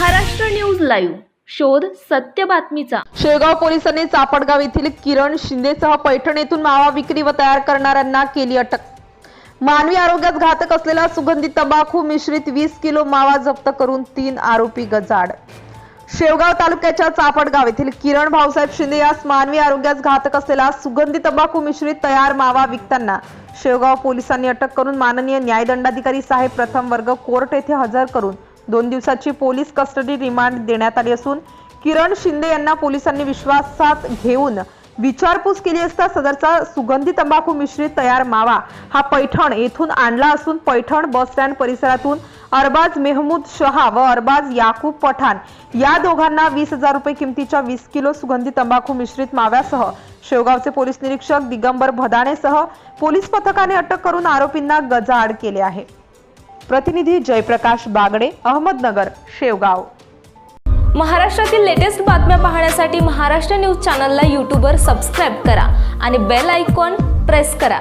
Maharashtra news live. शोध सत्य बातमीचा. शेळगाव पोलिसांनी चापडगाव येथील किरण शिंदेसह पैठण येथून मावा विक्री व तयार करणाऱ्यांना केली अटक. मानवी आरोग्यास घातक असलेला सुगंधी तंबाखू मिश्रित वीस किलो मावा जप्त करून तीन आरोपी गजाड शेवगाव तालुक्याच्या चापडगाव येथील किरण भाऊसाहेब शिंदे यास मानवी आरोग्यास घातक असलेला सुगंधी तंबाखू मिश्रित तयार मावा विकताना शेवगाव पोलिसांनी अटक करून माननीय न्यायदंडाधिकारी साहेब प्रथम वर्ग कोर्ट येथे हजर करून दोन दिवसाची पोलीस कस्टडी रिमांड देण्यात आली असून किरण शिंदे यांना पोलिसांनी विश्वासात घेऊन विचारपूस केली असता सदरचा सुगंधी तंबाखू मिश्रित तयार मावा हा पैठण येथून आणला असून पैठण बस स्टँड परिसरातून अरबाज मेहमूद शहा व अरबाज याकूब पठाण या दोघांना वीस हजार रुपये किमतीच्या वीस किलो सुगंधी तंबाखू मिश्रित माव्यासह शेवगावचे पोलीस निरीक्षक दिगंबर भदाणेसह पोलीस पथकाने अटक करून आरोपींना गजाआड केले आहे. प्रतिनिधी जयप्रकाश बागडे अहमदनगर शेवगाव. महाराष्ट्रातील लेटेस्ट बातम्या पाहण्यासाठी महाराष्ट्र न्यूज चॅनलला यूट्यूबवर सबस्क्राईब करा आणि बेल आयकॉन प्रेस करा.